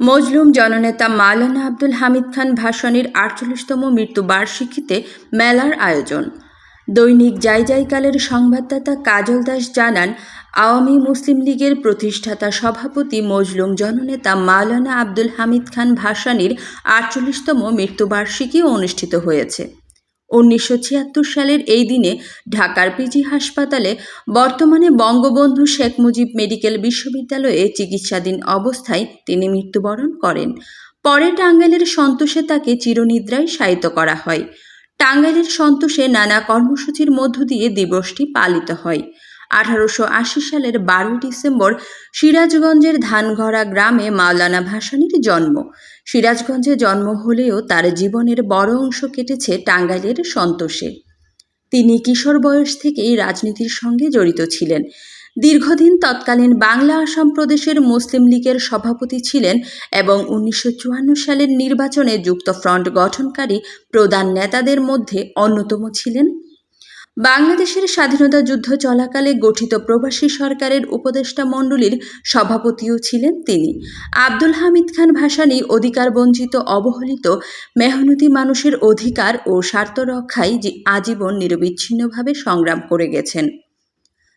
মজলুম জননেতা মালানা আব্দুল হামিদ খান ভাসানির আটচল্লিশতম মৃত্যুবার্ষিকীতে মেলার আয়োজন। দৈনিক জায়জাইকালের সংবাদদাতা কাজল দাস জানান, আওয়ামী মুসলিম লীগের প্রতিষ্ঠাতা সভাপতি মজলুম জননেতা মাওলানা আব্দুল হামিদ খান ভাসানির আটচল্লিশতম মৃত্যুবার্ষিকী অনুষ্ঠিত হয়েছে। উনিশশো ছিয়াত্তর সালের এই দিনে ঢাকার পিজি হাসপাতালে বর্তমানে বঙ্গবন্ধু শেখ মুজিব মেডিকেল বিশ্ববিদ্যালয়ে চিকিৎসাধীন অবস্থায় তিনি মৃত্যুবরণ করেন। পরে টাঙ্গাইলের সন্তোষে তাকে চিরনিদ্রায় শায়িত করা হয়। টাঙ্গাইলের সন্তোষে নানা কর্মসূচির মধ্য দিয়ে দিবসটি পালিত হয়। আঠারোশো আশি সালের বারোই ডিসেম্বর সিরাজগঞ্জের ধানঘরা গ্রামে মাওলানা ভাসানীর জন্ম। সিরাজগঞ্জে জন্ম হলেও তার জীবনের বড় অংশ কেটেছে টাঙ্গাইলের সন্তোষে। তিনি কিশোর বয়স থেকেই রাজনীতির সঙ্গে জড়িত ছিলেন। দীর্ঘদিন তৎকালীন বাংলা আসাম প্রদেশের মুসলিম লীগের সভাপতি ছিলেন এবং উনিশশো চুয়ান্ন সালের নির্বাচনে যুক্তফ্রন্ট গঠনকারী প্রধান নেতাদের মধ্যে অন্যতম ছিলেন। বাংলাদেশের স্বাধীনতা যুদ্ধ চলাকালে গঠিত প্রবাসী সরকারের উপদেষ্টা মণ্ডলীর সভাপতিও ছিলেন তিনি। আব্দুল হামিদ খান ভাসানী অধিকার বঞ্চিত, অবহেলিত, মেহনতি মানুষের অধিকার ও স্বার্থ রক্ষায় আজীবন নিরবিচ্ছিন্নভাবে সংগ্রাম করে গেছেন।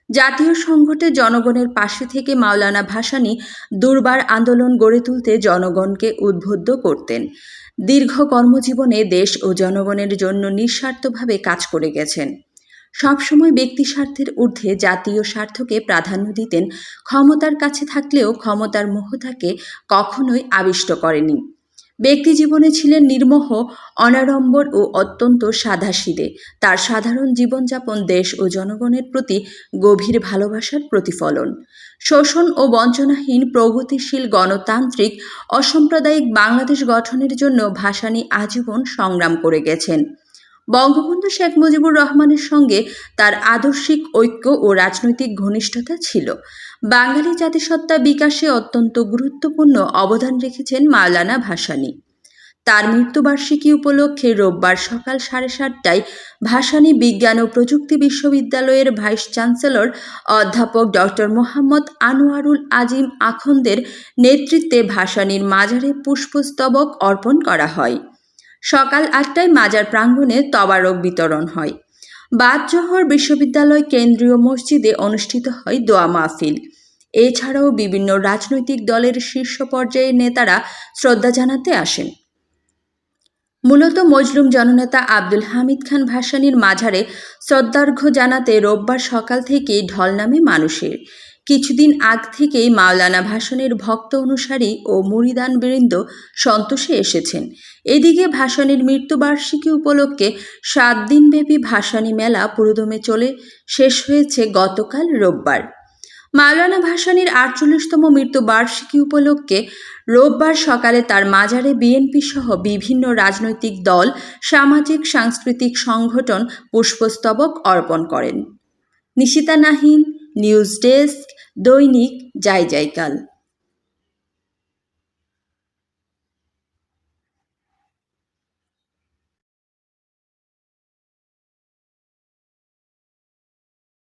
জাতীয় সংকটে জনগণের পাশে থেকে মাওলানা ভাসানী দুর্বার আন্দোলন গড়ে তুলতে জনগণকে উদ্বুদ্ধ করতেন। দীর্ঘ কর্মজীবনে দেশ ও জনগণের জন্য নিঃস্বার্থভাবে কাজ করে গেছেন। সবসময় ব্যক্তি স্বার্থের ঊর্ধ্বে জাতীয় স্বার্থকে প্রাধান্য দিতেন, ক্ষমতার কাছে থাকলেও ক্ষমতার মোহ তাকে কখনোই আবিষ্ট করেনি। ব্যক্তি জীবনে ছিলেন নির্মোহ, অনাড়ম্বর ও অত্যন্ত সাধাসিদে তার সাধারণ জীবনযাপন দেশ ও জনগণের প্রতি গভীর ভালোবাসার প্রতিফলন। শোষণ ও বঞ্চনাহীন প্রগতিশীল গণতান্ত্রিক, অসাম্প্রদায়িক বাংলাদেশ গঠনের জন্য ভাসানী আজীবন সংগ্রাম করে গেছেন। বঙ্গবন্ধু শেখ মুজিবুর রহমানের সঙ্গে তার আদর্শিক ঐক্য ও রাজনৈতিক ঘনিষ্ঠতা ছিল। বাঙালি জাতিসত্তা বিকাশে অত্যন্ত গুরুত্বপূর্ণ অবদান রেখেছেন মাওলানা ভাসানী। তার মৃত্যুবার্ষিকী উপলক্ষে রোববার সকাল সাড়ে সাতটায় ভাসানী বিজ্ঞান ও প্রযুক্তি বিশ্ববিদ্যালয়ের ভাইস চ্যান্সেলর অধ্যাপক ডক্টর মোহাম্মদ আনোয়ারুল আজিম আখন্দের নেতৃত্বে ভাসানীর মাজারে পুষ্পস্তবক অর্পণ করা হয়। সকাল আটটায় মাজার প্রাঙ্গণে তবারক বিতরণ হয়। বাদজহর বিশ্ববিদ্যালয় কেন্দ্রীয় মসজিদে অনুষ্ঠিত হয় দোয়া মাহফিল। এছাড়াও বিভিন্ন রাজনৈতিক দলের শীর্ষ পর্যায়ের নেতারা শ্রদ্ধা জানাতে আসেন। মূলত মজলুম জননেতা আব্দুল হামিদ খান ভাসানীর মাঝারে শ্রদ্ধার্ঘ্য জানাতে রোববার সকাল থেকেই ঢল নামে মানুষের। কিছুদিন আগ থেকেই মাওলানা ভাসানের ভক্ত অনুসারী ও মুরিদান বৃন্দ সন্তোষে এসেছেন। এদিকে ভাসানের মৃত্যুবার্ষিকী উপলক্ষে সাত দিনব্যাপী ভাসানী মেলা পুরোদমে চলে, শেষ হয়েছে গতকাল রোববার। মাওলানা ভাসানীর আটচল্লিশতম মৃত্যুবার্ষিকী উপলক্ষে রোববার সকালে তার মাজারে বিএনপি সহ বিভিন্ন রাজনৈতিক দল, সামাজিক, সাংস্কৃতিক সংগঠন পুষ্পস্তবক অর্পণ করেন। নিশিতা নাহিন, নিউজ ডেস্ক দৈনিক যাই যাইকাল